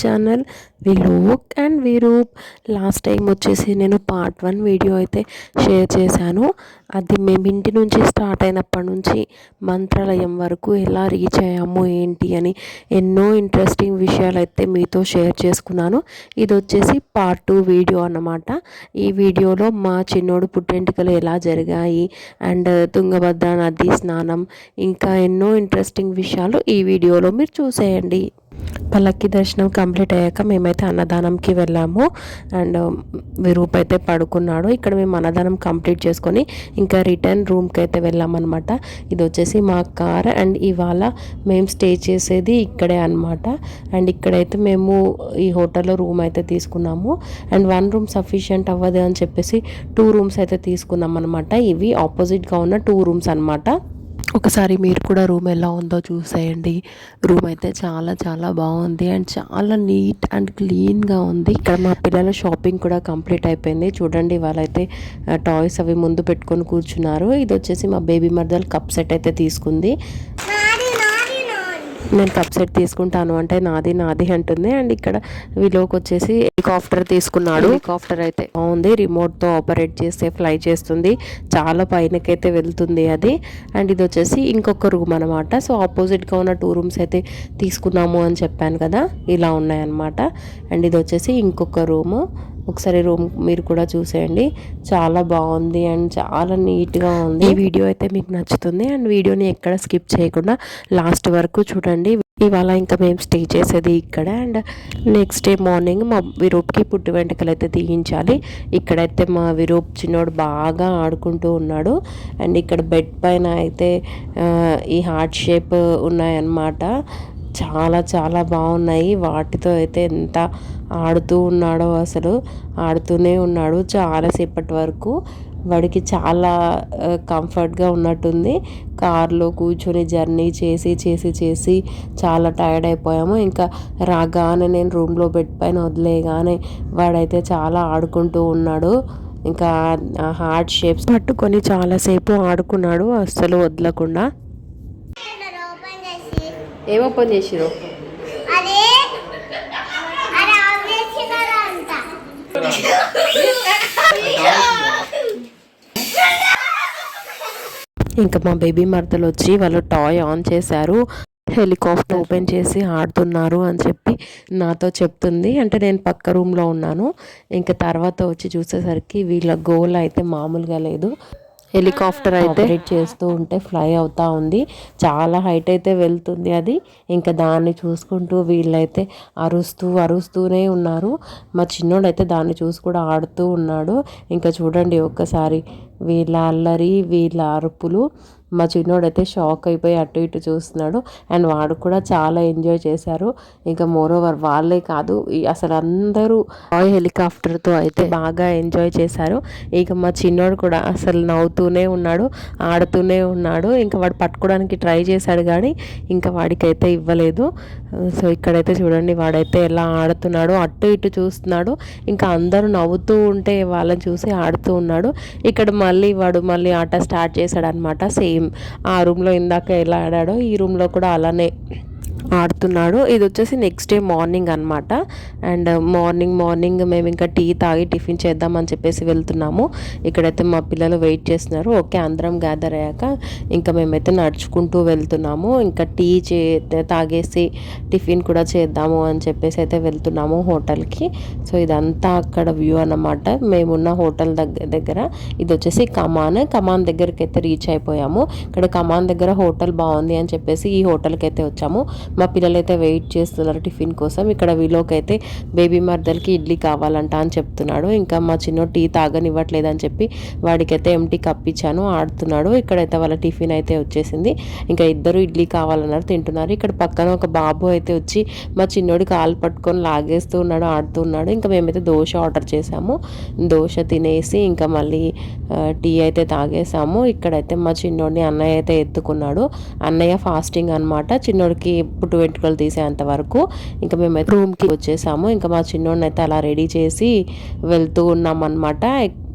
Channel Vilok and Virup last time వచ్చేసి నేను part one video అయితే షేర్ చేశాను. అది మేము ఇంటి నుంచి స్టార్ట్ అయినప్పటి నుంచి మంత్రాలయం వరకు ఎలా రీచ్ అయ్యాము ఏంటి అని ఎన్నో ఇంట్రెస్టింగ్ విషయాలు అయితే మీతో షేర్ చేసుకున్నాను. ఇది వచ్చేసి పార్ట్ టూ వీడియో అన్నమాట. ఈ వీడియోలో మా చిన్నోడు పుట్టెంటికలు ఎలా జరిగాయి అండ్ తుంగభద్ర నది స్నానం ఇంకా ఎన్నో ఇంట్రెస్టింగ్ విషయాలు ఈ వీడియోలో మీరు చూసేయండి. పల్లక్కి దర్శనం కంప్లీట్ అయ్యాక మేమైతే అన్నదానంకి వెళ్ళాము. అండ్ విరూప్ అయితే పడుకున్నాడు. ఇక్కడ మేము అన్నదానం కంప్లీట్ చేసుకొని ఇంకా రిటర్న్ రూమ్కి అయితే వెళ్ళామన్నమాట. ఇది వచ్చేసి మా కార్ అండ్ ఇవాళ మేము స్టే చేసేది ఇక్కడే అనమాట అండ్ ఇక్కడైతే మేము ఈ హోటల్లో రూమ్ అయితే తీసుకున్నాము. అండ్ వన్ రూమ్ సఫిషియంట్ అవ్వదు అని చెప్పేసి టూ రూమ్స్ అయితే తీసుకున్నాం అనమాట ఇవి ఆపోజిట్గా ఉన్న టూ రూమ్స్ అనమాట ఒకసారి మీరు కూడా రూమ్ ఎలా ఉందో చూసేయండి. రూమ్ అయితే చాలా చాలా బాగుంది. అండ్ చాలా నీట్ అండ్ క్లీన్గా ఉంది. ఇక్కడ మా పిల్లల షాపింగ్ కూడా కంప్లీట్ అయిపోయింది. చూడండి వాళ్ళైతే టాయ్స్ అవి ముందు పెట్టుకొని కూర్చున్నారు. ఇది వచ్చేసి మా బేబీ మర్దల్ కప్ సెట్ అయితే తీసుకుంది. నేను కప్ సెట్ తీసుకుంటాను అంటే నాది నాది అంటుంది. అండ్ ఇక్కడ వీలోకి వచ్చేసి హెలికాప్టర్ తీసుకున్నాడు. హెలికాప్టర్ అయితే. బాగుంది. రిమోట్తో ఆపరేట్ చేస్తే ఫ్లై చేస్తుంది. చాలా పైనకైతే వెళ్తుంది అది. అండ్ ఇది వచ్చేసి ఇంకొక రూమ్ అనమాట సో ఆపోజిట్గా ఉన్న టూ రూమ్స్ అయితే తీసుకున్నాము అని చెప్పాను కదా. ఇలా ఉన్నాయన్నమాట. అండ్ ఇది వచ్చేసి ఇంకొక రూము ఒకసారి రూమ్ మీరు కూడా చూసేయండి. చాలా బాగుంది అండ్ చాలా నీట్గా ఉంది. ఈ వీడియో అయితే మీకు నచ్చుతుంది అండ్ వీడియోని ఎక్కడ స్కిప్ చేయకుండా లాస్ట్ వరకు చూడండి. ఇవాళ ఇంకా మేము స్టే చేసేది ఇక్కడ అండ్ నెక్స్ట్ డే మార్నింగ్ మా విరూప్కి పుట్టి వెంటకలు అయితే తీయించాలి. ఇక్కడైతే మా విరూప్ చిన్నోడు బాగా ఆడుకుంటూ ఉన్నాడు. అండ్ ఇక్కడ బెడ్ పైన అయితే ఈ హార్ట్ షేప్ ఉన్నాయన్నమాట. చాలా చాలా బాగున్నాయి. వాటితో అయితే ఎంత ఆడుతూ ఉన్నాడో అసలు ఆడుతూనే ఉన్నాడు. చాలాసేపటి వరకు వాడికి చాలా కంఫర్ట్గా ఉన్నట్టుంది. కార్లో కూర్చొని జర్నీ చేసి చేసి చేసి చాలా టైర్డ్ అయిపోయాము. ఇంకా రాగానే నేను రూమ్లో బెడ్ పైన వదిలేగానే వాడైతే చాలా ఆడుకుంటూ ఉన్నాడు. ఇంకా హార్ట్ షేప్స్ పట్టుకొని చాలాసేపు ఆడుకున్నాడు. అస్సలు వదలకుండా. ఏం ఓపెన్ చేసిరు ఇంకా మా బేబీ మరదలు వచ్చి వాళ్ళు టాయ్ ఆన్ చేశారు. హెలికాప్టర్ ఓపెన్ చేసి ఆడుతున్నారు అని చెప్పి నాతో చెప్తుంది. అంటే నేను పక్క రూమ్లో ఉన్నాను. ఇంకా తర్వాత వచ్చి చూసేసరికి వీళ్ళ గోల్ అయితే మామూలుగా లేదు. హెలికాప్టర్ అయితే. చేస్తూ ఉంటే ఫ్లై అవుతా ఉంది. చాలా హైట్ అయితే వెళ్తుంది అది. ఇంకా దాన్ని చూసుకుంటూ వీళ్ళైతే అరుస్తూ అరుస్తూనే ఉన్నారు. మా చిన్నోడు అయితే దాన్ని చూసి కూడా ఆడుతూ ఉన్నాడు. ఇంకా చూడండి ఒక్కసారి వీళ్ళ అల్లరి వీళ్ళ అరుపులు. మా చిన్నోడైతే షాక్ అయిపోయి అటు ఇటు చూస్తున్నాడు. అండ్ వాడు కూడా చాలా ఎంజాయ్ చేశారు. ఇంకా మోరోవర్ వాళ్ళే కాదు అసలు అందరూ టాయ్ హెలికాప్టర్తో అయితే బాగా ఎంజాయ్ చేశారు. ఇక మా చిన్నోడు కూడా అసలు నవ్వుతూనే ఉన్నాడు ఆడుతూనే ఉన్నాడు. ఇంకా వాడు పట్టుకోవడానికి ట్రై చేశాడు కానీ ఇంకా వాడికైతే ఇవ్వలేదు. సో ఇక్కడైతే చూడండి వాడైతే ఎలా ఆడుతున్నాడు అటు ఇటు చూస్తున్నాడు. ఇంకా అందరూ నవ్వుతూ ఉంటే వాళ్ళని చూసి ఆడుతూ ఉన్నాడు. ఇక్కడ మళ్ళీ వాడు మళ్ళీ ఆట స్టార్ట్ చేశాడు అనమాట సేమ్ ఆ రూమ్లో ఇందాక ఎలా ఆడాడో ఈ రూమ్లో కూడా అలానే. ఆడుతున్నాడు. ఇది వచ్చేసి నెక్స్ట్ డే మార్నింగ్ అనమాట అండ్ మార్నింగ్ మార్నింగ్ మేము ఇంకా టీ తాగి టిఫిన్ చేద్దామని చెప్పేసి వెళ్తున్నాము. ఇక్కడైతే మా పిల్లలు వెయిట్ చేస్తున్నారు. ఓకే అందరం గ్యాదర్ అయ్యాక ఇంకా మేమైతే నడుచుకుంటూ వెళ్తున్నాము. ఇంకా టీ చే తాగేసి టిఫిన్ కూడా చేద్దాము అని చెప్పేసి అయితే వెళ్తున్నాము హోటల్కి. సో ఇదంతా అక్కడ వ్యూ అనమాట మేమున్న హోటల్ దగ్గర దగ్గర ఇది వచ్చేసి కమాన్. కమాన్ దగ్గరికి అయితే రీచ్ అయిపోయాము. ఇక్కడ కమాన్ దగ్గర హోటల్ బాగుంది అని చెప్పేసి ఈ హోటల్కి అయితే వచ్చాము. మా పిల్లలైతే వెయిట్ చేస్తున్నారు టిఫిన్ కోసం. ఇక్కడ వీలోకి అయితే బేబీ మర్దలకి ఇడ్లీ కావాలంట అని చెప్తున్నాడు. ఇంకా మా చిన్న టీ తాగనివ్వట్లేదు అని చెప్పి వాడికైతే ఎంటీ కప్పించాను ఆడుతున్నాడు. ఇక్కడైతే వాళ్ళ టిఫిన్ అయితే వచ్చేసింది. ఇంకా ఇద్దరు ఇడ్లీ కావాలన్నారు తింటున్నారు. ఇక్కడ పక్కన ఒక బాబు అయితే వచ్చి మా చిన్నోడు కాలు పట్టుకొని లాగేస్తూ ఉన్నాడు ఆడుతూ ఉన్నాడు ఇంకా మేమైతే దోశ ఆర్డర్ చేసాము దోశ తినేసి ఇంకా మళ్ళీ టీ అయితే తాగేసాము ఇక్కడైతే మా చిన్నోడిని అన్నయ్య అయితే ఎత్తుకున్నాడు. అన్నయ్య ఫాస్టింగ్ అనమాట చిన్నోడికి పుట్టు వెంట్రుకలు తీసేంత వరకు ఇంకా మేము రూమ్కి వచ్చేసాము. ఇంకా మా చిన్నోడిని అయితే అలా రెడీ చేసి వెళ్తూ ఉన్నాం అనమాట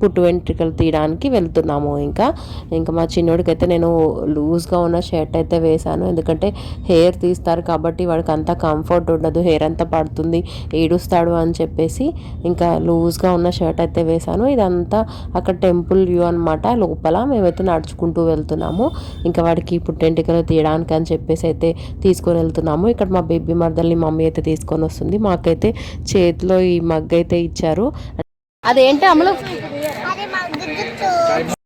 పుట్టు వెంట్రుకలు తీయడానికి వెళ్తున్నాము ఇంకా. ఇంకా మా చిన్నోడికైతే అయితే నేను లూజ్గా ఉన్న షర్ట్ అయితే వేశాను. ఎందుకంటే హెయిర్ తీస్తారు కాబట్టి వాడికి అంత కంఫర్ట్ ఉండదు. హెయిర్ అంతా పడుతుంది ఏడుస్తాడు అని చెప్పేసి ఇంకా లూజ్గా ఉన్న షర్ట్ అయితే వేశాను. ఇదంతా అక్కడ టెంపుల్ వ్యూ అనమాట లోపల మేమైతే నడుచుకుంటూ వెళ్తున్నాము. ఇంకా వాడికి పుట్టెంటికలు తీయడానికి అని చెప్పేసి అయితే తీసుకొని వెళ్తున్నాము. ఇక్కడ మా బేబీ మర్దల్ని మమ్మీ అయితే తీసుకొని వస్తుంది. మాకైతే చేతిలో ఈ మగ్ అయితే ఇచ్చారు. అదేంటి అమలు?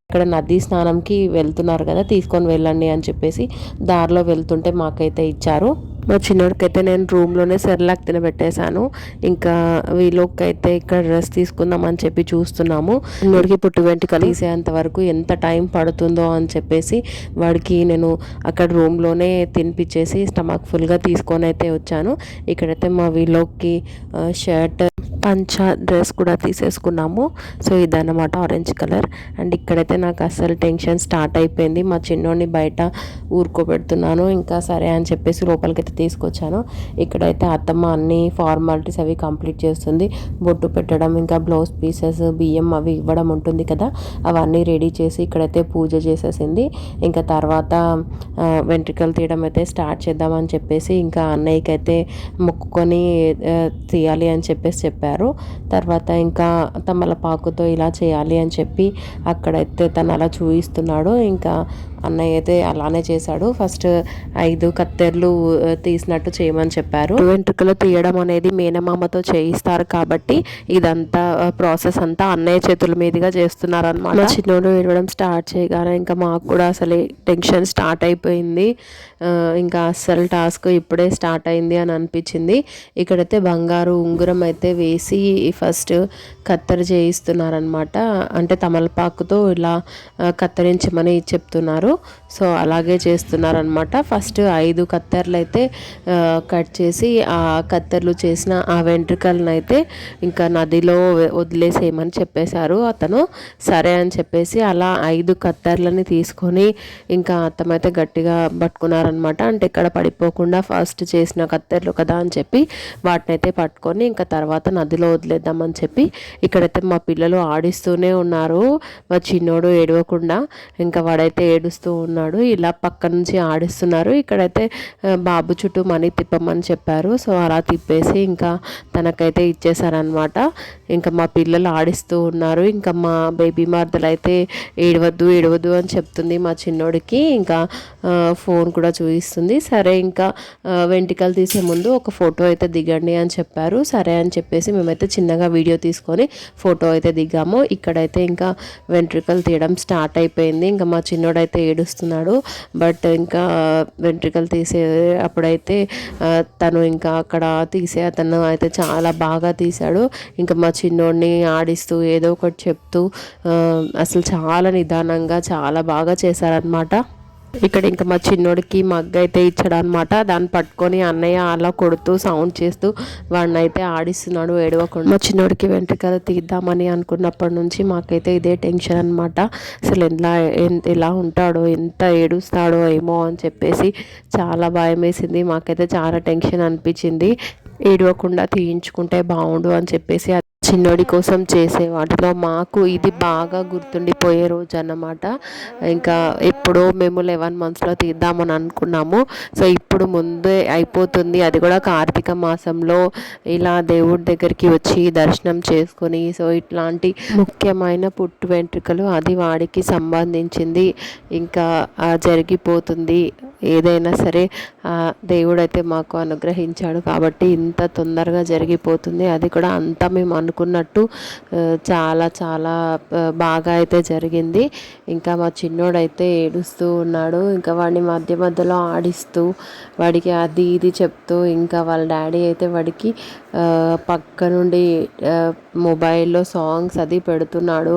ఇక్కడ నదీ స్నానంకి వెళ్తున్నారు కదా తీసుకొని వెళ్ళండి అని చెప్పేసి దారిలో వెళ్తుంటే మాకైతే ఇచ్చారు. మా చిన్నోడికైతే నేను రూమ్లోనే సెర్లాక్ తినబెట్టేశాను. ఇంకా వీళ్ళకి అయితే ఇక్కడ డ్రెస్ తీసుకుందాం అని చెప్పి చూస్తున్నాము. చిన్నోడికి పుట్టు వెంట్రుకలు తీసేంత వరకు ఎంత టైం పడుతుందో అని చెప్పేసి వాడికి నేను అక్కడ రూమ్లోనే తినిపించేసి స్టమక్ ఫుల్గా తీసుకొని అయితే వచ్చాను. ఇక్కడైతే మా వీళ్ళకి షర్ట్ పంచ డ్రెస్ కూడా తీసేసుకున్నాము. సో ఇదన్నమాట ఆరెంజ్ కలర్. అండ్ ఇక్కడైతే నాకు అస్సలు టెన్షన్ స్టార్ట్ అయిపోయింది. మా చిన్నోడిని బయట ఊరుకోబెడుతున్నాను. ఇంకా సరే అని చెప్పేసి లోపలికి అయితే తీసుకొచ్చాను. ఇక్కడైతే అత్తమ్మ అన్ని ఫార్మాలిటీస్ అవి కంప్లీట్ చేస్తుంది. బొట్టు పెట్టడం ఇంకా బ్లౌజ్ పీసెస్ బియ్యం అవి ఇవ్వడం ఉంటుంది కదా. అవన్నీ రెడీ చేసి ఇక్కడైతే పూజ చేసేసింది. ఇంకా తర్వాత వెంట్రుకలు తీయడం అయితే స్టార్ట్ చేద్దామని చెప్పేసి ఇంకా అన్నయ్యకి అయితే మొక్కుకొని తీయాలి అని చెప్పేసి చెప్పారు. తర్వాత ఇంకా తమలపాకుతో ఇలా చేయాలి అని చెప్పి అక్కడైతే తను అలా చూపిస్తున్నాడు ఇంకా అన్నయ్య అయితే అలానే చేశాడు. ఫస్ట్ ఐదు కత్తెర్లు తీసినట్టు చేయమని చెప్పారు. వెంట్రుకలు తీయడం అనేది మేనమామతో చేయిస్తారు కాబట్టి ఇదంతా ప్రాసెస్ అంతా అన్నయ్య చేతుల మీదుగా చేస్తున్నారు అనమాట చిన్నోడు ఏడవడం స్టార్ట్ చేయగానే ఇంకా మాకు కూడా అసలు టెన్షన్ స్టార్ట్ అయిపోయింది. ఇంకా అస్సలు టాస్క్ ఇప్పుడే స్టార్ట్ అయింది అని అనిపించింది. ఇక్కడైతే బంగారు ఉంగురం అయితే వేసి ఫస్ట్ కత్తెర చేయిస్తున్నారనమాట అంటే తమలపాకుతో ఇలా కత్తిరించమని చెప్తున్నారు. సో అలాగే చేస్తున్నారనమాట ఫస్ట్ ఐదు కత్తెరలు అయితే కట్ చేసి ఆ కత్తెరలు చేసిన ఆ వెంట్రుకలను అయితే ఇంకా నదిలో వదిలేసేయమని చెప్పేశారు అతను. సరే అని చెప్పేసి అలా ఐదు కత్తెరలని తీసుకొని ఇంకా అత్తమైతే గట్టిగా పట్టుకున్నారనమాట అంటే ఇక్కడ పడిపోకుండా ఫస్ట్ చేసిన కత్తెరలు కదా అని చెప్పి వాటిని అయితే పట్టుకొని ఇంకా తర్వాత నదిలో వదిలేద్దామని చెప్పి ఇక్కడైతే మా పిల్లలు ఆడిస్తూనే ఉన్నారు. మా చిన్నోడు ఏడవకుండా ఇంకా వాడైతే ఏడుస్తూ ఉన్నాడు. ఇలా పక్క నుంచి ఆడిస్తున్నారు. ఇక్కడైతే బాబు చుట్టూ మనీ తిప్పమని చెప్పారు. సో అలా తిప్పేసి ఇంకా తనకైతే ఇచ్చేసారనమాట ఇంకా మా పిల్లలు ఆడిస్తూ ఉన్నారు. ఇంకా మా బేబీ మార్దలు అయితే ఏడవద్దు ఏడవద్దు అని చెప్తుంది మా చిన్నోడికి. ఇంకా ఫోన్ కూడా చూపిస్తుంది. సరే ఇంకా వెంటికలు తీసే ముందు ఒక ఫోటో అయితే దిగండి అని చెప్పారు. సరే అని చెప్పేసి మేమైతే చిన్నగా వీడియో తీసుకొని ఫోటో అయితే దిగాము. ఇక్కడైతే ఇంకా వెంట్రుకలు తీయడం స్టార్ట్ అయిపోయింది. ఇంకా మా చిన్నోడైతే ఏడుస్తున్నాడు. బట్ ఇంకా వెంట్రుకలు తీసే అప్పుడైతే తను ఇంకా అక్కడ తీసే అతను అయితే చాలా బాగా తీశాడు. ఇంకా మా చిన్నోడిని ఆడిస్తూ ఏదో ఒకటి చెప్తూ అసలు చాలా నిదానంగా చాలా బాగా చేశారనమాట ఇక్కడ ఇంకా మా చిన్నోడికి మగ్గ అయితే ఇచ్చాడు అనమాట దాన్ని పట్టుకొని అన్నయ్య అలా కొడుతూ సౌండ్ చేస్తూ వాడిని అయితే ఆడిస్తున్నాడు ఏడవకుండా. మా చిన్నోడికి వెంట్రుకలు తీద్దామని అనుకున్నప్పటి నుంచి మాకైతే ఇదే టెన్షన్ అనమాట అసలు ఎలా ఎలా ఉంటాడో ఎంత ఏడుస్తాడో ఏమో అని చెప్పేసి చాలా భయం వేసింది. మాకైతే చాలా టెన్షన్ అనిపించింది. ఏడవకుండా తీయించుకుంటే బాగుండు అని చెప్పేసి చిన్నోడి కోసం చేసే వాటిలో మాకు ఇది బాగా గుర్తుండిపోయే రోజు అన్నమాట. ఇంకా ఎప్పుడో మేము లెవెన్ మంత్స్లో తీద్దామని అనుకున్నాము. సో ఇప్పుడు ముందే అయిపోతుంది. అది కూడా కార్తీక మాసంలో ఇలా దేవుడి దగ్గరికి వచ్చి దర్శనం చేసుకొని సో ఇట్లాంటి ముఖ్యమైన పుట్టు వెంట్రుకలు అది వాడికి సంబంధించింది. ఇంకా జరిగిపోతుంది. ఏదైనా సరే దేవుడైతే మాకు అనుగ్రహించాడు కాబట్టి ఇంత తొందరగా జరిగిపోతుంది. అది కూడా అంతా మేము అనుకున్నట్టు చాలా చాలా బాగా అయితే జరిగింది. ఇంకా మా చిన్నోడైతే ఏడుస్తూ ఉన్నాడు. ఇంకా వాడిని మధ్య మధ్యలో ఆడిస్తూ వాడికి అది ఇది చెప్తూ ఇంకా వాళ్ళ డాడీ అయితే వాడికి పక్క నుండి మొబైల్లో సాంగ్స్ అది పెడుతున్నాడు.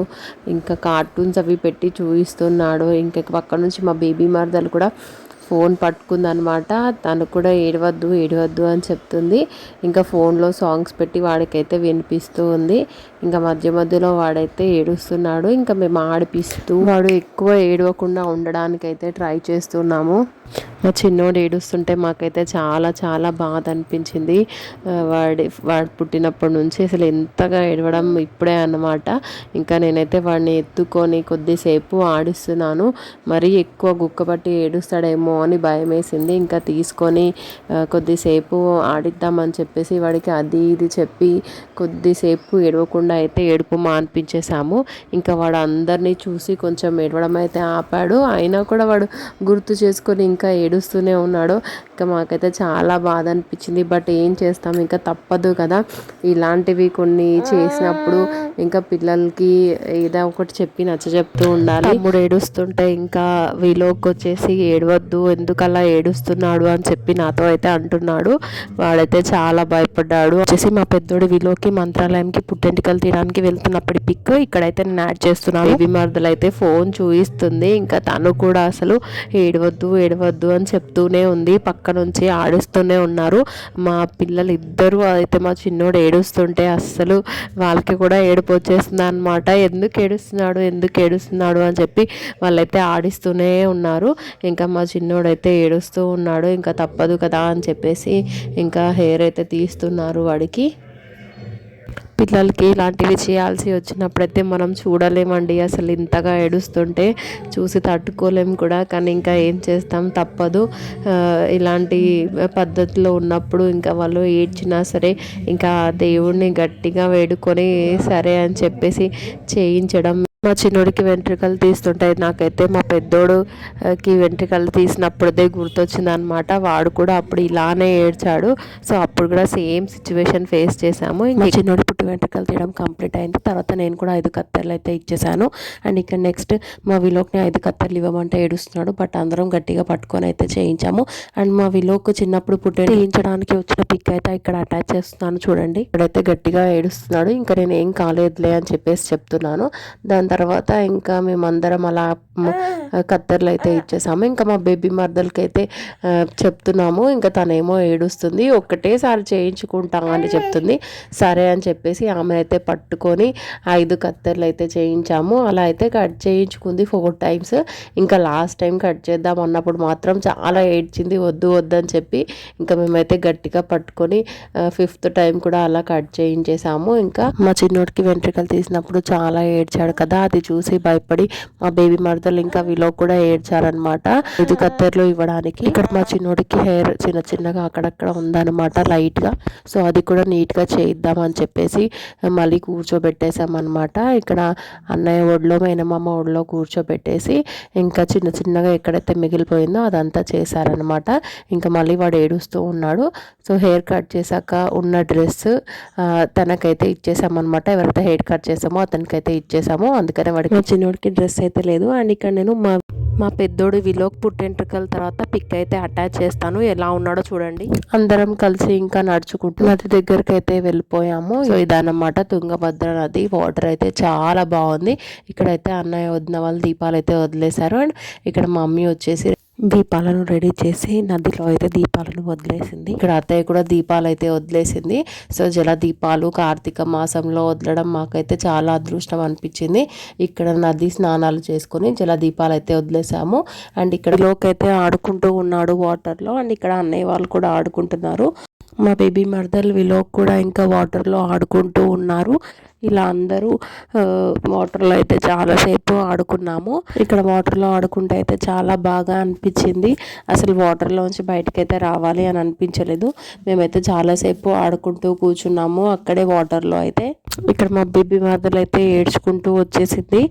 ఇంకా కార్టూన్స్ అవి పెట్టి చూపిస్తున్నాడు ఇంకా పక్క నుంచి మా బేబీ మరదలు కూడా ఫోన్ పట్టుకుందనమాట. తను కూడా ఏడవద్దు ఏడవద్దు అని చెప్తుంది. ఇంకా ఫోన్లో సాంగ్స్ పెట్టి వాడికైతే వినిపిస్తూ ఉంది. ఇంకా మధ్య మధ్యలో వాడైతే ఏడుస్తున్నాడు. ఇంకా మేము ఆడిపిస్తూ వాడు ఎక్కువ ఏడవకుండా ఉండడానికైతే ట్రై చేస్తున్నాము. మా చిన్నోడు ఏడుస్తుంటే మాకైతే చాలా చాలా బాధ అనిపించింది. వాడి వాడు పుట్టినప్పటి నుంచి అసలు ఎంతగా ఏడవడం ఇప్పుడే అన్నమాట. ఇంకా నేనైతే వాడిని ఎత్తుకొని కొద్దిసేపు ఆడిస్తున్నాను. మరీ ఎక్కువ గుక్కబట్టి ఏడుస్తాడేమో అని భయం వేసింది ఇంకా తీసుకొని కొద్దిసేపు ఆడిద్దామని చెప్పేసి వాడికి అది ఇది చెప్పి కొద్దిసేపు ఏడవకుండా అయితే ఏడుపు మాన్పించేశాము. ఇంకా వాడు అందరినీ చూసి కొంచెం ఏడవడం అయితే ఆపాడు. అయినా కూడా వాడు గుర్తు చేసుకొని ఇంకా ఏడుస్తూనే ఉన్నాడు. ఇంకా మాకైతే చాలా బాధ అనిపించింది. బట్ ఏం చేస్తాం? ఇంకా తప్పదు కదా. ఇలాంటివి కొన్ని చేసినప్పుడు ఇంకా పిల్లలకి ఏదో ఒకటి చెప్పి నచ్చ చెప్తూ ఉండాలి. తమ్ముడు ఏడుస్తుంటే ఇంకా వీలోకి వచ్చేసి ఏడవద్దు. ఎందుకు అలా ఏడుస్తున్నాడు అని చెప్పి నాతో అయితే అంటున్నాడు. వాడైతే చాలా భయపడ్డాడు. వచ్చేసి మా పెద్దోడు వీలోకి మంత్రాలయంకి పుట్టెంటికలు తీయడానికి వెళ్తున్నప్పటి పిక్ ఇక్కడైతే నేను యాడ్ చేస్తున్నాను. బేబీ మరదలు అయితే ఫోన్ చూయిస్తుంది. ఇంకా తను కూడా అసలు ఏడవద్దు ఏడవద్దు వద్దు అని చెప్తూనే ఉంది. పక్క నుంచి ఆడుస్తూనే ఉన్నారు. మా పిల్లలు ఇద్దరు అయితే మా చిన్నోడు ఏడుస్తుంటే అస్సలు వాళ్ళకి కూడా ఏడుపు వచ్చేస్తుంది అనమాట ఎందుకు ఏడుస్తున్నాడు? ఎందుకు ఏడుస్తున్నాడు? అని చెప్పి వాళ్ళైతే ఆడిస్తూనే ఉన్నారు. ఇంకా మా చిన్నోడైతే ఏడుస్తూ ఉన్నాడు. ఇంకా తప్పదు కదా అని చెప్పేసి ఇంకా హెయిర్ అయితే తీస్తున్నారు వాడికి. పిల్లలకి ఇలాంటివి చేయాల్సి వచ్చినప్పుడైతే మనం చూడలేమండి. అసలు ఇంతగా ఏడుస్తుంటే చూసి తట్టుకోలేం కూడా. కానీ ఇంకా ఏం చేస్తాం? తప్పదు. ఇలాంటి పద్ధతిలో ఉన్నప్పుడు ఇంకా వాళ్ళు ఏడ్చినా సరే ఇంకా దేవుడిని గట్టిగా వేడుకొని సరే అని చెప్పేసి చేయించడం. మా చిన్నోడికి వెంట్రుకలు తీస్తుంటే నాకైతే మా పెద్దోడుకి వెంట్రుకలు తీసినప్పుడే గుర్తొచ్చింది అనమాట వాడు కూడా అప్పుడు ఇలానే ఏడ్చాడు. సో అప్పుడు కూడా సేమ్ సిచ్యువేషన్ ఫేస్ చేశాము. ఇంకా చిన్నోడి పుట్టి వెంట్రుకలు తీయడం కంప్లీట్ అయింది. తర్వాత నేను కూడా ఐదు కత్తెరలు అయితే ఇచ్చేసాను. అండ్ ఇక్కడ నెక్స్ట్ మా విలోక్ని ఐదు కత్తెరలు ఇవ్వమంటే ఏడుస్తున్నాడు. బట్ అందరం గట్టిగా పట్టుకొని అయితే చేయించాము. అండ్ మా విలోక్ చిన్నప్పుడు పుట్టి చేయించడానికి వచ్చిన పిక్ అయితే ఇక్కడ అటాచ్ చేస్తున్నాను. చూడండి. ఇక్కడైతే గట్టిగా ఏడుస్తున్నాడు. ఇంకా నేను ఏం కాలేదులే అని చెప్పేసి చెప్తున్నాను. దాని తర్వాత ఇంకా మేమందరం అలా కత్తెరలు అయితే ఇచ్చేసాము. ఇంకా మా బేబీ మర్దలకి అయితే చెప్తున్నాము. ఇంకా తనేమో ఏడుస్తుంది. ఒక్కటేసారి చేయించుకుంటా అని చెప్తుంది. సరే అని చెప్పేసి ఆమె అయితే పట్టుకొని ఐదు కత్తెర్లు అయితే చేయించాము. అలా అయితే కట్ చేయించుకుంది ఫోర్ టైమ్స్. ఇంకా లాస్ట్ టైం కట్ చేద్దాం అన్నప్పుడు మాత్రం చాలా ఏడ్చింది వద్దు వద్దు అని చెప్పి ఇంకా మేమైతే గట్టిగా పట్టుకొని ఫిఫ్త్ టైం కూడా అలా కట్ చేయించేసాము. ఇంకా మా చిన్నోడికి వెంట్రుకలు తీసినప్పుడు చాలా ఏడ్చాడు కదా అది చూసి భయపడి మా బేబీ మరదలు ఇంకా వీలో కూడా ఏడ్చారనమాట ఇది కత్తెరలు ఇవ్వడానికి. ఇక్కడ మా చిన్నోడికి హెయిర్ చిన్న చిన్నగా అక్కడక్కడ ఉందన్నమాట లైట్గా. సో అది కూడా నీట్గా చేయిద్దామని చెప్పేసి మళ్ళీ కూర్చోబెట్టేసామన్నమాట ఇక్కడ అన్నయ్య ఒడిలో మేనమామ ఒడిలో కూర్చోబెట్టేసి ఇంకా చిన్న చిన్నగా ఎక్కడైతే మిగిలిపోయిందో అదంతా చేశారనమాట ఇంకా మళ్ళీ వాడు ఏడుస్తూ ఉన్నాడు. సో హెయిర్ కట్ చేశాక ఉన్న డ్రెస్ తనకైతే ఇచ్చేసామన్నమాట ఎవరైతే హెయిర్ కట్ చేసామో అతనికైతే ఇచ్చేసాము అందుకనే వాడికి చిన్నోడికి డ్రెస్ అయితే లేదు. అండ్ ఇక్కడ నేను మా మా పెద్దోడు విలోక్ పుట్టెంట్రుకల తర్వాత పిక్ అయితే అటాచ్ చేస్తాను. ఎలా ఉన్నాడో చూడండి. అందరం కలిసి ఇంకా నడుచుకుంటూ నది దగ్గరికి అయితే వెళ్ళిపోయాము. సో ఇదన్నమాట తుంగభద్ర నది. వాటర్ అయితే చాలా బాగుంది. ఇక్కడైతే అన్నయ్య వదిన వాళ్ళు దీపాలు అయితే వదిలేశారు. అండ్ ఇక్కడ మమ్మీ వచ్చేసి దీపాలను రెడీ చేసి నదిలో అయితే దీపాలను వదిలేసింది. ఇక్కడ అత్తయ్య కూడా దీపాలు అయితే వదిలేసింది. సో జల దీపాలు కార్తీక మాసంలో వదలడం మాకైతే చాలా అదృష్టం అనిపించింది. ఇక్కడ నది స్నానాలు చేసుకొని జల దీపాలు అయితే వదిలేసాము. అండ్ ఇక్కడ లోకి అయితే ఆడుకుంటూ ఉన్నాడు వాటర్లో. అండ్ ఇక్కడ అన్నయ్య వాళ్ళు కూడా ఆడుకుంటున్నారు. మా బేబీ మర్దల్ విలో కూడా ఇంకా వాటర్లో ఆడుకుంటూ ఉన్నారు. ఇలా అందరూ వాటర్లో అయితే చాలాసేపు ఆడుకున్నాము. ఇక్కడ వాటర్లో ఆడుకుంటే అయితే చాలా బాగా అనిపించింది. అసలు వాటర్లోంచి బయటకైతే రావాలి అని అనిపించలేదు. మేమైతే చాలాసేపు ఆడుకుంటూ కూర్చున్నాము అక్కడే వాటర్లో అయితే. ఇక్కడ మా బేబీ మదర్ అయితే ఏడ్చుకుంటూ వచ్చేసింది.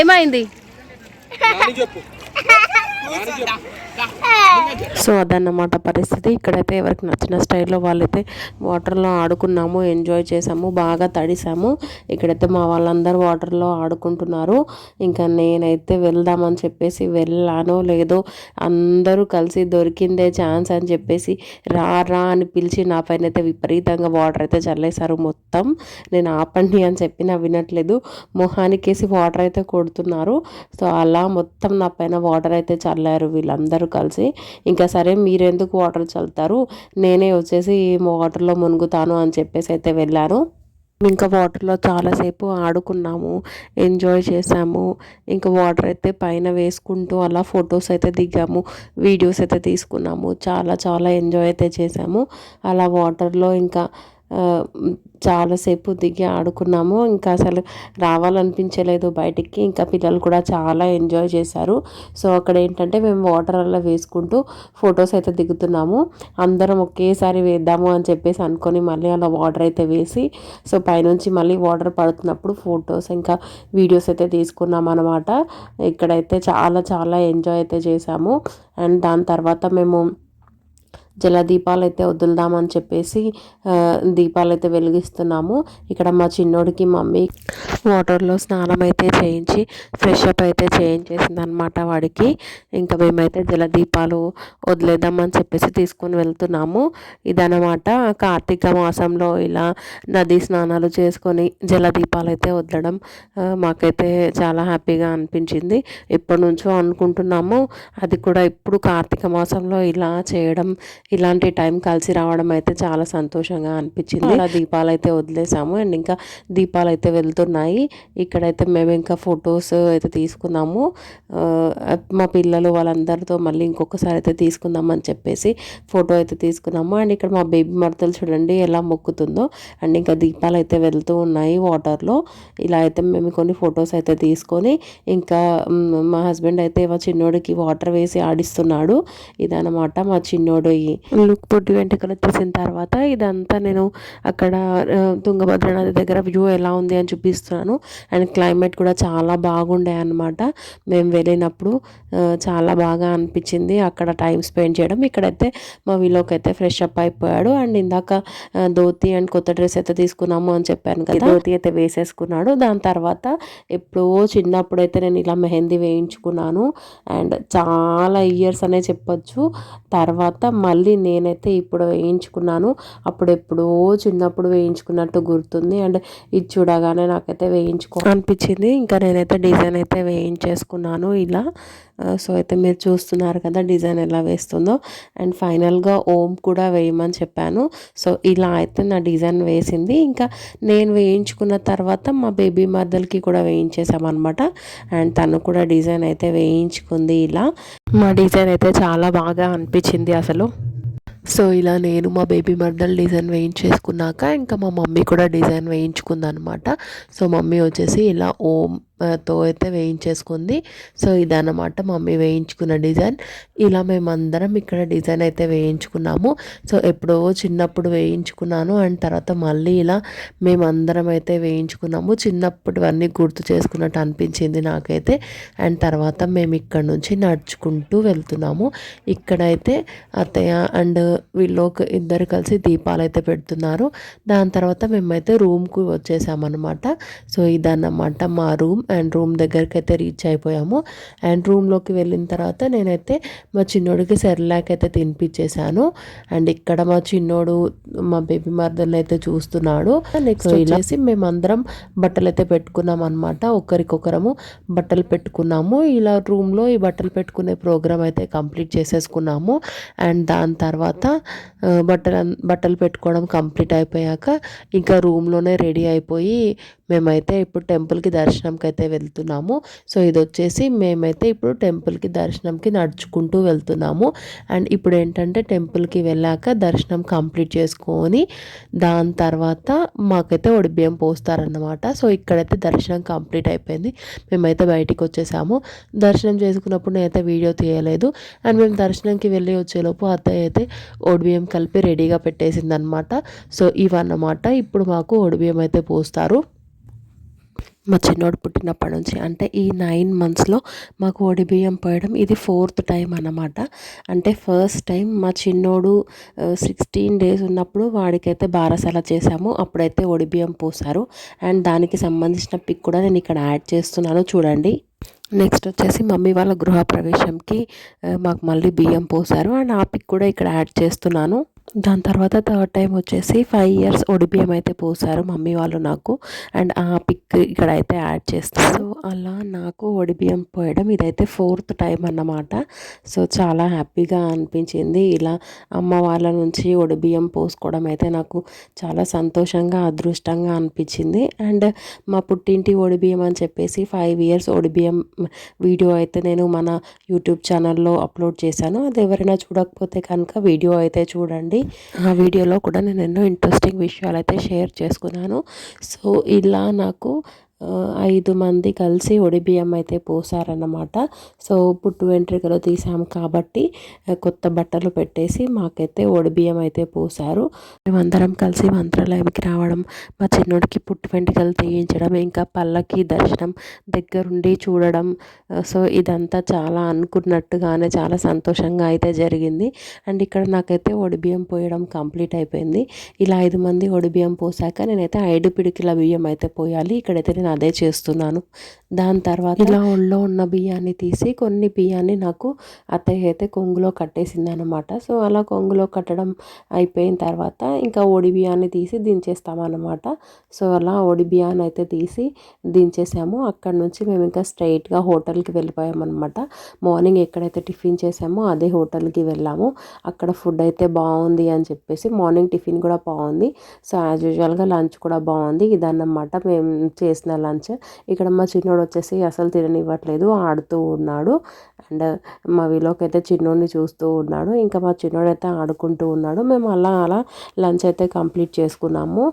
ఏమైంది? సో అదన్నమాట పరిస్థితి. ఇక్కడైతే ఎవరికి నచ్చిన స్టైల్లో వాళ్ళైతే వాటర్లో ఆడుకున్నాము ఎంజాయ్ చేసాము బాగా తడిసాము ఇక్కడైతే మా వాళ్ళందరూ వాటర్లో ఆడుకుంటున్నారు. ఇంకా నేనైతే వెళ్దామని చెప్పేసి వెళ్ళానో లేదో అందరూ కలిసి దొరికిందే ఛాన్స్ అని చెప్పేసి రా రా అని పిలిచి నా పైన అయితే విపరీతంగా వాటర్ అయితే చల్లేశారు మొత్తం. నేను ఆపండి అని చెప్పినా వినట్లేదు. మొహానికేసి వాటర్ అయితే కొడుతున్నారు. సో అలా మొత్తం నా పైన వాటర్ అయితే చల్లారు వీళ్ళందరూ కలిసి ఇంకా సరే మీరెందుకు వాటర్ చల్లుతారు? నేనే వచ్చేసి వాటర్లో మునుగుతాను అని చెప్పేసి అయితే వెళ్ళాను. ఇంకా వాటర్లో చాలాసేపు ఆడుకున్నాము ఎంజాయ్ చేసాము ఇంకా వాటర్ అయితే పైన వేసుకుంటూ అలా ఫొటోస్ అయితే దిగాము వీడియోస్ అయితే తీసుకున్నాము. చాలా చాలా ఎంజాయ్ అయితే చేసాము అలా వాటర్లో ఇంకా చాలాసేపు దిగి ఆడుకున్నాము. ఇంకా అసలు రావాలనిపించలేదు బయటికి. ఇంకా పిల్లలు కూడా చాలా ఎంజాయ్ చేశారు. సో అక్కడ ఏంటంటే మేము వాటర్ అలా వేసుకుంటూ ఫొటోస్ అయితే దిగుతున్నాము. అందరం ఒకేసారి వేద్దాము అని చెప్పేసి అనుకొని మళ్ళీ అలా వాటర్ అయితే వేసి సో పైనుంచి మళ్ళీ వాటర్ పడుతున్నప్పుడు ఫొటోస్ ఇంకా వీడియోస్ అయితే తీసుకున్నాం అనమాట ఇక్కడైతే చాలా చాలా ఎంజాయ్ అయితే చేసాము అండ్ దాని తర్వాత మేము జలదీపాలు అయితే వదులుదామని చెప్పేసి దీపాలు అయితే వెలిగిస్తున్నాము. ఇక్కడ మా చిన్నోడికి మమ్మీ వాటర్లో స్నానం అయితే చేయించి ఫ్రెష్ అప్ అయితే చేయించేసింది అనమాట వాడికి. ఇంకా మేమైతే జలదీపాలు వదిలేద్దామని చెప్పేసి తీసుకొని వెళ్తున్నాము. ఇదనమాట కార్తీక మాసంలో ఇలా నదీ స్నానాలు చేసుకొని జలదీపాలు అయితే వదలడం మాకైతే చాలా హ్యాపీగా అనిపించింది. ఎప్పటి నుంచో అనుకుంటున్నాము. అది కూడా ఇప్పుడు కార్తీక మాసంలో ఇలా చేయడం ఇలాంటి టైం కలిసి రావడం అయితే చాలా సంతోషంగా అనిపించింది. అలా దీపాలు అయితే వదిలేసాము. అండ్ ఇంకా దీపాలు అయితే వెళ్తున్నాయి. ఇక్కడైతే మేము ఇంకా ఫొటోస్ అయితే తీసుకున్నాము. మా పిల్లలు వాళ్ళందరితో మళ్ళీ ఇంకొకసారి అయితే తీసుకుందాం అని చెప్పేసి ఫోటో అయితే తీసుకున్నాము. అండ్ ఇక్కడ మా బేబీ మరతలు చూడండి ఎలా మొక్కుతుందో. అండ్ ఇంకా దీపాలు అయితే వెళ్తూ ఉన్నాయి వాటర్లో ఇలా అయితే మేము కొన్ని ఫొటోస్ అయితే తీసుకొని ఇంకా మా హస్బెండ్ అయితే మా చిన్నోడికి వాటర్ వేసి ఆడిస్తున్నాడు. ఇదనమాట మా చిన్నోడు లుక్ పొట్టి వెంట్రుకలు తీసిన తర్వాత ఇదంతా నేను అక్కడ తుంగభద్ర నది దగ్గర వ్యూ ఎలా ఉంది అని చూపిస్తున్నాను. అండ్ క్లైమేట్ కూడా చాలా బాగుండే అనమాట మేము వెళ్ళినప్పుడు చాలా బాగా అనిపించింది అక్కడ టైం స్పెండ్ చేయడం. ఇక్కడైతే మా వీలోకి అయితే ఫ్రెష్ అప్ అయిపోయాడు. అండ్ ఇందాక ధోతి అండ్ కొత్త డ్రెస్ అయితే తీసుకున్నాము అని చెప్పాను కదా. ధోతి అయితే వేసేసుకున్నాడు. దాని తర్వాత ఎప్పుడో చిన్నప్పుడు అయితే నేను ఇలా మెహందీ వేయించుకున్నాను. అండ్ చాలా ఇయర్స్ అనే చెప్పొచ్చు. తర్వాత మళ్ళీ నేనైతే ఇప్పుడు వేయించుకున్నాను. అప్పుడెప్పుడో చిన్నప్పుడు వేయించుకున్నట్టు గుర్తుంది. అండ్ ఇది చూడగానే నాకైతే వేయించుకో అనిపించింది. ఇంకా నేనైతే డిజైన్ అయితే వేయించేసుకున్నాను ఇలా. సో అయితే మీరు చూస్తున్నారు కదా డిజైన్ ఎలా వేస్తుందో. అండ్ ఫైనల్గా ఓం కూడా వేయమని చెప్పాను. సో ఇలా అయితే నా డిజైన్ వేసింది. ఇంకా నేను వేయించుకున్న తర్వాత మా బేబీ మర్దలకి కూడా వేయించేసామన్నమాట. అండ్ తను కూడా డిజైన్ అయితే వేయించుకుంది ఇలా. మా డిజైన్ అయితే చాలా బాగా అనిపించింది అసలు. సో ఇలా నేను మా బేబీ మర్దల్ డిజైన్ వేయించేసుకున్నాక ఇంకా మా మమ్మీ కూడా డిజైన్ వేయించుకుందనమాట సో మమ్మీ వచ్చేసి ఇలా ఓం తో అయితే వేయించేసుకుంది. సో ఇదన్నమాట మమ్మీ వేయించుకున్న డిజైన్. ఇలా మేమందరం ఇక్కడ డిజైన్ అయితే వేయించుకున్నాము. సో ఎప్పుడో చిన్నప్పుడు వేయించుకున్నాను. అండ్ తర్వాత మళ్ళీ ఇలా మేమందరం అయితే వేయించుకున్నాము. చిన్నప్పటివన్నీ గుర్తు చేసుకున్నట్టు అనిపించింది నాకైతే. అండ్ తర్వాత మేము ఇక్కడ నుంచి నడుచుకుంటూ వెళ్తున్నాము. ఇక్కడైతే అత్తయ్య అండ్ వీళ్ళు ఇద్దరు కలిసి దీపాలు అయితే పెడుతున్నారు. దాని తర్వాత మేమైతే రూమ్కు వచ్చేసామన్నమాట. సో ఇదన్నమాట మా రూమ్. అండ్ రూమ్ దగ్గరికి అయితే రీచ్ అయిపోయాము. అండ్ రూమ్లోకి వెళ్ళిన తర్వాత నేనైతే మా చిన్నోడికి సెర్లాక్ అయితే తినిపించేశాను అండ్ ఇక్కడ మా చిన్నోడు మా బేబీ మర్దల్ని అయితే చూస్తున్నాడు. నెక్స్ట్ వచ్చేసి మేమందరం బట్టలు అయితే పెట్టుకున్నాం అనమాట ఒకరికొకరము బట్టలు పెట్టుకున్నాము. ఇలా రూమ్లో ఈ బట్టలు పెట్టుకునే ప్రోగ్రామ్ అయితే కంప్లీట్ చేసేసుకున్నాము. అండ్ దాని తర్వాత బట్టలు బట్టలు పెట్టుకోవడం కంప్లీట్ అయిపోయాక ఇంకా రూమ్లోనే రెడీ అయిపోయి మేమైతే ఇప్పుడు టెంపుల్కి దర్శనంకి అయితే వెళ్తున్నాము. సో ఇది వచ్చేసి మేమైతే ఇప్పుడు టెంపుల్కి దర్శనంకి నడుచుకుంటూ వెళ్తున్నాము. అండ్ ఇప్పుడు ఏంటంటే టెంపుల్కి వెళ్ళాక దర్శనం కంప్లీట్ చేసుకొని దాని తర్వాత మాకైతే ఒడిబియ్యం పోస్తారన్నమాట. సో ఇక్కడైతే దర్శనం కంప్లీట్ అయిపోయింది. మేమైతే బయటికి వచ్చేసాము దర్శనం చేసుకున్నప్పుడు నేనైతే వీడియో తీయలేదు. అండ్ మేము దర్శనంకి వెళ్ళి వచ్చేలోపు అత్తయ్య అయితే ఒడిబియ్యం కలిపి రెడీగా పెట్టేసింది అనమాట సో ఇవన్నమాట. ఇప్పుడు మాకు ఒడిబియ్యం అయితే పోస్తారు. మా చిన్నోడు పుట్టినప్పటి నుంచి. అంటే ఈ నైన్ మంత్స్లో మాకు ఒడి బియ్యం పోయడం ఇది ఫోర్త్ టైం అన్నమాట. అంటే ఫస్ట్ టైం మా చిన్నోడు సిక్స్టీన్ డేస్ ఉన్నప్పుడు వాడికైతే బారసాల చేశాము. అప్పుడైతే ఒడి బియ్యం పోసారు అండ్ దానికి సంబంధించిన పిక్ కూడా నేను ఇక్కడ యాడ్ చేస్తున్నాను. చూడండి. నెక్స్ట్ వచ్చేసి మమ్మీ వాళ్ళ గృహప్రవేశంకి మాకు మళ్ళీ బియ్యం పోసారు అండ్ ఆ పిక్ కూడా ఇక్కడ యాడ్ చేస్తున్నాను. దాని తర్వాత థర్డ్ టైం వచ్చేసి ఫైవ్ ఇయర్స్ ఒడిబియ్యం అయితే పోసారు మమ్మీ వాళ్ళు నాకు. అండ్ ఆ పిక్ ఇక్కడ అయితే యాడ్ చేస్తారు. సో అలా నాకు ఒడిబియం పోయడం ఇదైతే ఫోర్త్ టైం అన్నమాట. సో చాలా హ్యాపీగా అనిపించింది. ఇలా అమ్మ వాళ్ళ నుంచి ఒడిబియం పోసుకోవడం అయితే నాకు చాలా సంతోషంగా అదృష్టంగా అనిపించింది. అండ్ మా పుట్టింటి ఒడిబియం అని చెప్పేసి ఫైవ్ ఇయర్స్ ఒడిబియం వీడియో అయితే నేను మన యూట్యూబ్ ఛానల్లో అప్లోడ్ చేశాను. అది ఎవరైనా చూడకపోతే కనుక వీడియో అయితే చూడండి. ఆ వీడియోలో కూడా నేను ఎన్నో ఇంట్రెస్టింగ్ విషయాలు అయితే షేర్ చేసుకున్నాను. సో ఇలా నాకు ఐదు మంది కలిసి ఒడిబియ్యం అయితే పోసారన్నమాట. సో పుట్టు వెంట్రుకలు తీసాము కాబట్టి కొత్త బట్టలు పెట్టేసి మాకైతే ఒడిబియ్యం అయితే పోసారు. మేమందరం కలిసి మంత్రాలయంకి రావడం మా చిన్నోడికి పుట్టు వెంట్రుకలు తీయించడం ఇంకా పల్లకి దర్శనం దగ్గరుండి చూడడం సో ఇదంతా చాలా అనుకున్నట్టుగానే చాలా సంతోషంగా అయితే జరిగింది. అండ్ ఇక్కడ నాకైతే ఒడిబియ్యం పోయడం కంప్లీట్ అయిపోయింది. ఇలా ఐదు మంది ఒడిబియ్యం పోసాక నేనైతే ఐదు పిడికిల బియ్యం అయితే పోయాలి. ఇక్కడైతే నేను అదే చేస్తున్నాను. దాని తర్వాత ఇలా ఒళ్ళో ఉన్న బియ్యాన్ని తీసి కొన్ని బియ్యాన్ని నాకు అత్తయ్య అయితే కొంగులో కట్టేసింది అనమాట సో అలా కొంగులో కట్టడం అయిపోయిన తర్వాత ఇంకా ఒడి బియ్యాన్ని తీసి దించేస్తామన్నమాట. సో అలా ఒడి బియ్యాన్ని అయితే తీసి దించేసాము. అక్కడ నుంచి మేము ఇంకా స్ట్రైట్గా హోటల్కి వెళ్ళిపోయామన్నమాట. మార్నింగ్ ఎక్కడైతే టిఫిన్ చేసామో అదే హోటల్కి వెళ్ళాము. అక్కడ ఫుడ్ అయితే బాగుంది అని చెప్పేసి మార్నింగ్ టిఫిన్ కూడా బాగుంది. సో యాజ్ యూజువల్గా లంచ్ కూడా బాగుంది. ఇదన్నమాట మేము చేసిన లంచ్. ఇక్కడ మా చిన్నోడు వచ్చేసి అసలు తిననివ్వట్లేదు ఆడుతూ ఉన్నాడు. అండ్ మా వీలోకి అయితే చిన్నోడిని చూస్తూ ఉన్నాడు. ఇంకా మా చిన్నోడు అయితే ఆడుకుంటూ ఉన్నాడు. మేము అలా అలా లంచ్ అయితే కంప్లీట్ చేసుకున్నాము.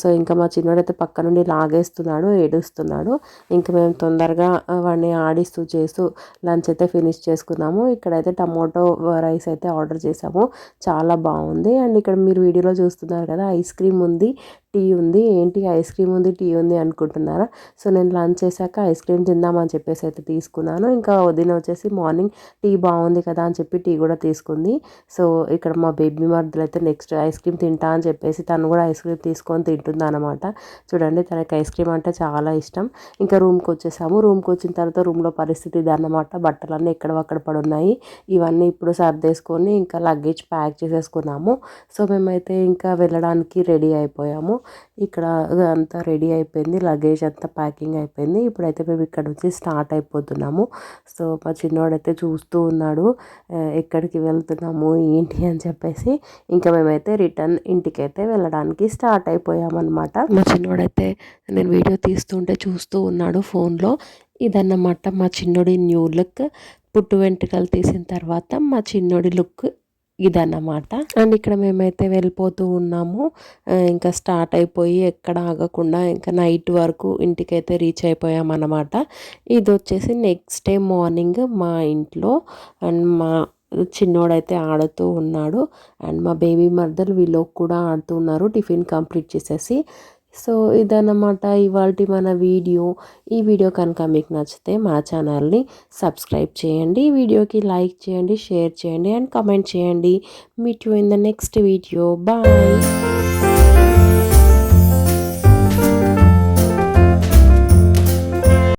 సో ఇంకా మా చిన్నోడైతే పక్క నుండి లాగేస్తున్నాడు ఏడుస్తున్నాడు. ఇంకా మేము తొందరగా వాడిని ఆడిస్తూ చేస్తూ లంచ్ అయితే ఫినిష్ చేసుకున్నాము. ఇక్కడైతే టమోటో రైస్ అయితే ఆర్డర్ చేసాము. చాలా బాగుంది. అండ్ ఇక్కడ మీరు వీడియోలో చూస్తున్నారు కదా ఐస్ క్రీమ్ ఉంది టీ ఉంది. ఏంటి ఐస్ క్రీమ్ ఉంది టీ ఉంది అనుకుంటున్నారా? సో నేను లంచ్ చేశాక ఐస్ క్రీమ్ తిందామని చెప్పేసి అయితే తీసుకున్నాను. ఇంకా వదిన వచ్చేసి మార్నింగ్ టీ బాగుంది కదా అని చెప్పి టీ కూడా తీసుకుంది. సో ఇక్కడ మా బేబీ మర్దలు అయితే నెక్స్ట్ ఐస్ క్రీమ్ తింటా అని చెప్పేసి తను కూడా ఐస్ క్రీమ్ తీసుకొని తింటుంది అనమాట చూడండి తనకి ఐస్ క్రీమ్ అంటే చాలా ఇష్టం. ఇంకా రూమ్కి వచ్చేసాము. రూమ్కి వచ్చిన తర్వాత రూమ్లో పరిస్థితి ఇది అనమాట బట్టలన్నీ ఎక్కడవక్కడ పడున్నాయి ఇవన్నీ ఇప్పుడు సర్దేసుకొని ఇంకా లగేజ్ ప్యాక్ చేసేసుకున్నాము. సో మేమైతే ఇంకా వెళ్ళడానికి రెడీ అయిపోయాము. ఇక్కడ అంతా రెడీ అయిపోయింది. లగేజ్ అంతా ప్యాకింగ్ అయిపోయింది. ఇప్పుడైతే మేము ఇక్కడ నుంచి స్టార్ట్ అయిపోతున్నాము. సో మా చిన్నోడైతే చూస్తూ ఉన్నాడు ఎక్కడికి వెళ్తున్నాము? ఏంటి? అని చెప్పేసి. ఇంకా మేమైతే రిటర్న్ ఇంటికైతే వెళ్ళడానికి స్టార్ట్ అయిపోయామన్నమాట. మా చిన్నోడైతే నేను వీడియో తీస్తుంటే చూస్తూ ఉన్నాడు ఫోన్లో. ఇదన్నమాట మా చిన్నోడి న్యూ లుక్. పుట్టు వెంట్రుకలు తీసిన తర్వాత మా చిన్నోడి లుక్. ఇదన్నమాట. అండ్ ఇక్కడ మేమైతే వెళ్ళిపోతూ ఉన్నాము. ఇంకా స్టార్ట్ అయిపోయి ఎక్కడ ఆగకుండా ఇంకా నైట్ వరకు ఇంటికైతే రీచ్ అయిపోయామన్నమాట. ఇది వచ్చేసి నెక్స్ట్ డే మార్నింగ్ మా ఇంట్లో అండ్ మా చిన్నోడైతే ఆడుతూ ఉన్నాడు. అండ్ మా బేబీ మర్దలు వీళ్ళు కూడా ఆడుతూ ఉన్నారు. టిఫిన్ కంప్లీట్ చేసేసి సో ఇదన్నమాట ఇవాళ మన వీడియో. ఈ వీడియో కనుక మీకు నచ్చితే మా ఛానల్ని సబ్స్క్రైబ్ చేయండి ఈ వీడియోకి లైక్ చేయండి షేర్ చేయండి అండ్ కమెంట్ చేయండి. Meet you in the next video. Bye.